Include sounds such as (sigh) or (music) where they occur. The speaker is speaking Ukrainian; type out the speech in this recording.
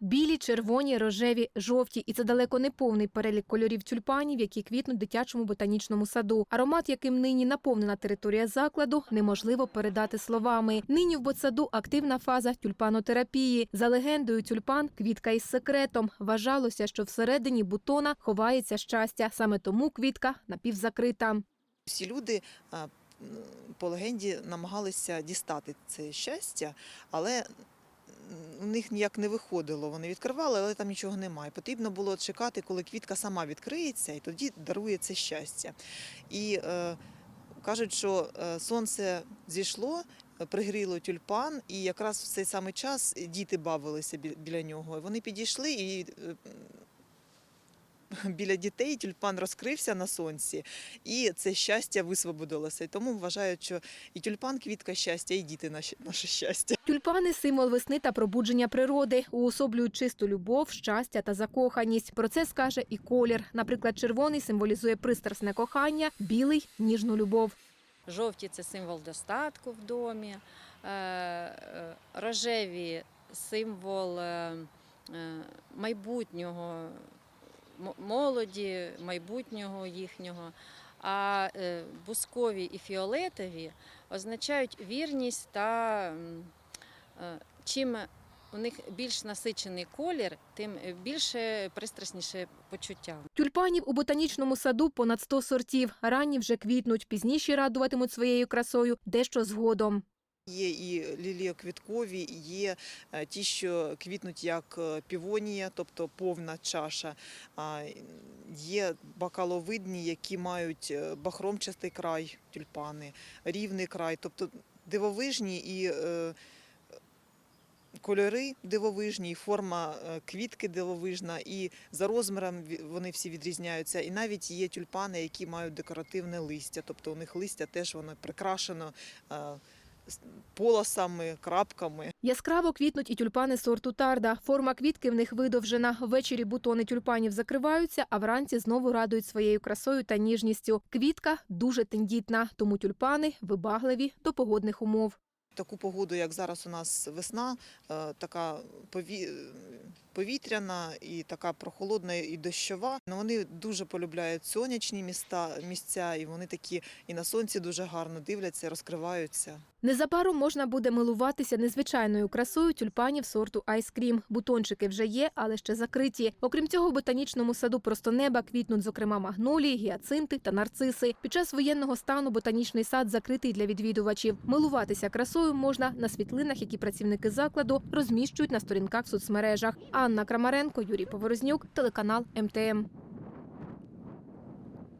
Білі, червоні, рожеві, жовті, і це далеко не повний перелік кольорів тюльпанів, які квітнуть в дитячому ботанічному саду. Аромат, яким нині наповнена територія закладу, неможливо передати словами. Нині в ботсаду активна фаза тюльпанотерапії. За легендою, тюльпан квітка із секретом. Вважалося, що всередині бутона ховається щастя. Саме тому квітка напівзакрита. Всі люди по легенді намагалися дістати це щастя, але них ніяк не виходило. Вони відкривали, але там нічого немає. Потрібно було чекати, коли квітка сама відкриється, і тоді дарує це щастя. І е, кажуть, що е, сонце зійшло. Пригріло тюльпан, і якраз в цей самий час діти бавилися біля нього. Вони підійшли і е, (laughs) біля дітей тюльпан розкрився на сонці, і це щастя висвободилося. І тому вважають, що і тюльпан квітка щастя, і діти наші- наше щастя. Тюльпани символ весни та пробудження природи, уособлюють чисту любов, щастя та закоханість. Про це скаже і колір. Наприклад, червоний символізує пристрасне кохання, білий ніжну любов. Жовті це символ достатку в домі, е, е, рожеві символ е, майбутнього молоді, майбутнього їхнього. А е, бускові і фіолетові означають вірність та е, чим у них більш насичений колір, тим більше пристрасніше почуття. Тюльпанів у ботанічному саду понад 100 сортів. Ранні вже квітнуть, пізніші радуватимуть своєю красою дещо згодом. Є і ліліоквіткові, є е, ті, що квітнуть як е, півонія, тобто повна чаша. Є бакаловидні, які мають е, бахромчастий край тюльпани, рівний край, тобто дивовижні і кольори дивовижні, форма квітки дивовижна, і за розміром вони всі відрізняються. І навіть є тюльпани, які мають декоративне листя, тобто у них листя теж воно прикрашено полосами, крапками. Яскраво квітнуть і тюльпани сорту тарда. Форма квітки в них видовжена. Ввечері бутони тюльпанів закриваються, а вранці знову радують своєю красою та ніжністю. Квітка дуже тендітна, тому тюльпани вибагливі до погодних умов. Таку погоду, як зараз у нас весна, е, така пові- повітряна і така прохолодна і дощова. Ну, Вони дуже полюбляють сонячні міста, місця, і вони такі і на сонці дуже гарно дивляться, розкриваються. Незабаром можна буде милуватися незвичайною красою тюльпанів сорту айскрім. Бутончики вже є, але ще закриті. Окрім цього, в ботанічному саду просто неба квітнуть, зокрема, магнолії, гіацинти та нарциси. Під час воєнного стану ботанічний сад закритий для відвідувачів. Милуватися красою можна на світлинах, які працівники закладу розміщують на сторінках в соцмережах. Анна Крамаренко, Юрій Поворознюк, телеканал МТМ.